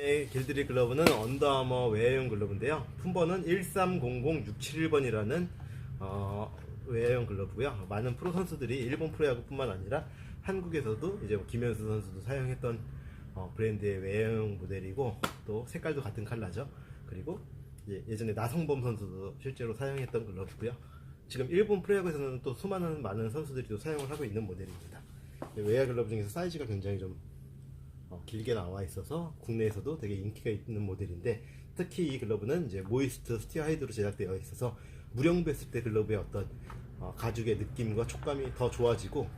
네, 길들이 글러브는 언더아머 외야용 글러브인데요. 품번은 1300671번이라는 어, 외야용 글러브고요. 많은 프로 선수들이 일본 프로야구뿐만 아니라 한국에서도 이제 뭐 김현수 선수도 사용했던 어, 브랜드의 외야용 모델이고 또 색깔도 같은 컬러죠. 그리고 예전에 나성범 선수도 실제로 사용했던 글러브고요. 지금 일본 프로야구에서는 또 수많은 많은 선수들이 또 사용을 하고 있는 모델입니다. 외야 글러브 중에서 사이즈가 굉장히 좀 어, 길게 나와 있어서 국내에서도 되게 인기가 있는 모델인데 특히 이 글러브는 이제 모이스트 스티어 하이드로 제작되어 있어서 무령부했을 때 글러브의 어떤 어, 가죽의 느낌과 촉감이 더 좋아지고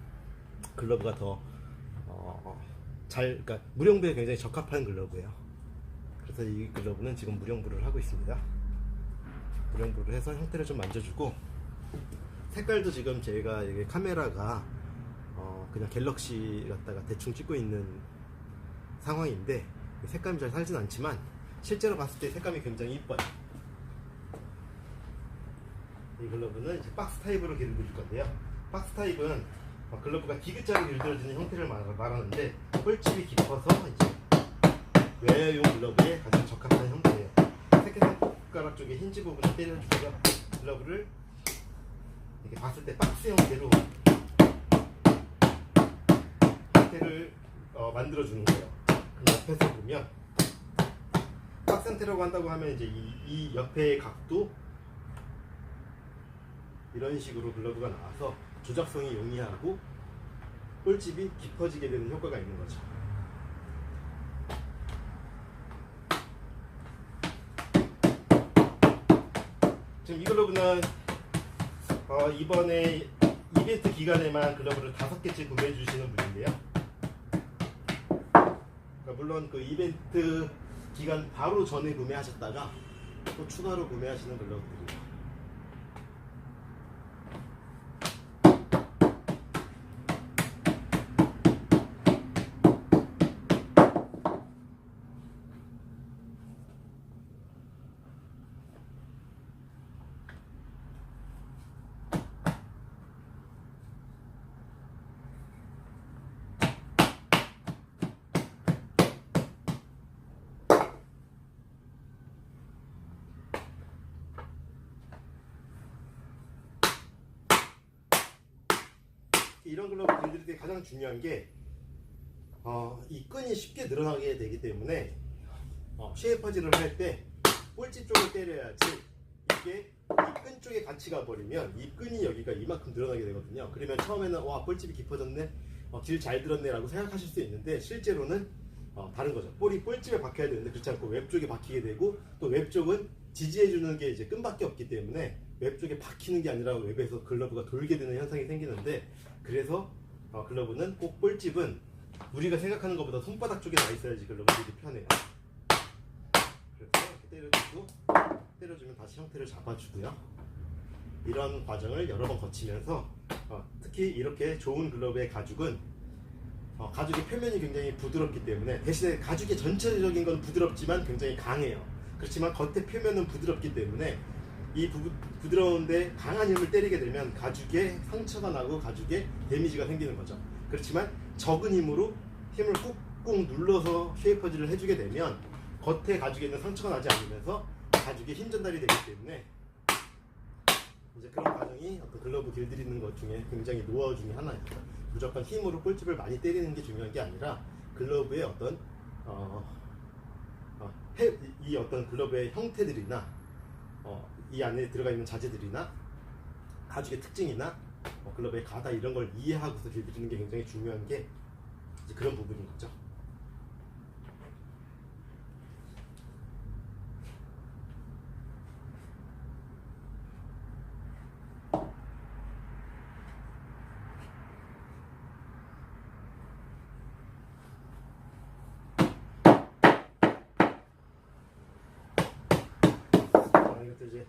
글러브가 더 어, 잘, 그러니까 무령부에 굉장히 적합한 글러브예요. 그래서 이 글러브는 지금 무령부를 하고 있습니다. 무령부를 해서 형태를 좀 만져주고 색깔도 지금 제가 카메라가 어, 그냥 갤럭시 갖다가 대충 찍고 있는 상황인데 색감이 잘 살진 않지만 실제로 봤을 때 색감이 굉장히 이뻐요. 이 글러브는 이제 박스 타입으로 길들일 건데요. 박스 타입은 어, 글러브가 디귿자로 길들여지는 형태를 말- 말하는데 홀집이 깊어서 이제 외야용 글러브에 가장 적합한 형태예요. 새끼손가락 쪽에 힌지 부분을 때려주고요. 글러브를 이렇게 봤을 때 박스 형태로 형태를 어, 만들어주는 거예요. 그 옆에서 보면 박스 형태라고 한다고 하면 이제 이, 이 옆의 각도 이런 식으로 글러브가 나와서 조작성이 용이하고 홀집이 깊어지게 되는 효과가 있는 거죠. 지금 이 글러브는 어, 이번에 이벤트 기간에만 글러브를 다섯 개째 구매해 주시는 분인데요. 물론 그 이벤트 기간 바로 전에 구매하셨다가 또 추가로 구매하시는 글러브들 이런 글러브 길들일 때 가장 중요한 게, 어, 이 끈이 쉽게 늘어나게 되기 때문에, 어, 쉐이퍼질을 할 때, 꼴찌 쪽을 때려야지, 이게 이 끈 쪽에 같이 가버리면, 이 끈이 여기가 이만큼 늘어나게 되거든요. 그러면 처음에는, 와, 볼집이 깊어졌네, 어, 길 잘 들었네, 라고 생각하실 수 있는데, 실제로는, 어, 다른 거죠. 볼이 볼집에 박혀야 되는데, 그렇지 않고 웹 쪽에 박히게 되고, 또 웹 쪽은 지지해주는 게 이제 끈밖에 없기 때문에, 웹 쪽에 박히는 게 아니라 웹에서 글러브가 돌게 되는 현상이 생기는데 그래서 어, 글러브는 꼭 볼집은 우리가 생각하는 것보다 손바닥 쪽에 나 있어야지 글러브들이 편해요. 그래서 때려주고 때려주면 다시 형태를 잡아주고요. 이런 과정을 여러 번 거치면서 어, 특히 이렇게 좋은 글러브의 가죽은 어, 가죽의 표면이 굉장히 부드럽기 때문에 대신에 가죽의 전체적인 건 부드럽지만 굉장히 강해요. 그렇지만 겉의 표면은 부드럽기 때문에 이 부, 부드러운데 강한 힘을 때리게 되면 가죽에 상처가 나고 가죽에 데미지가 생기는 거죠. 그렇지만 적은 힘으로 힘을 꾹꾹 눌러서 쉐이퍼질을 해주게 되면 겉에 가죽에 있는 상처가 나지 않으면서 가죽에 힘 전달이 되기 때문에 이제 그런 과정이 어떤 글러브 길들이는 것 중에 굉장히 노하우 중에 하나예요. 무조건 힘으로 볼집을 많이 때리는 게 중요한 게 아니라 글러브의 어떤 어, 어, 해- 이 어떤 글러브의 형태들이나 어, 이 안에 들어가 있는 자재들이나 가죽의 특징이나 뭐 글러브의 가다 이런 걸 이해하고서 길들이는 게 굉장히 중요한 게 그런 부분인 거죠. 아, 이 것도 이제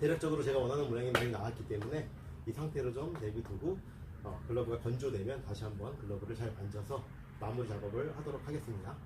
대략적으로 제가 원하는 모양이 많이 나왔기 때문에 이 상태로 좀 내비두고 어, 글러브가 건조되면 다시 한번 글러브를 잘 만져서 마무리 작업을 하도록 하겠습니다.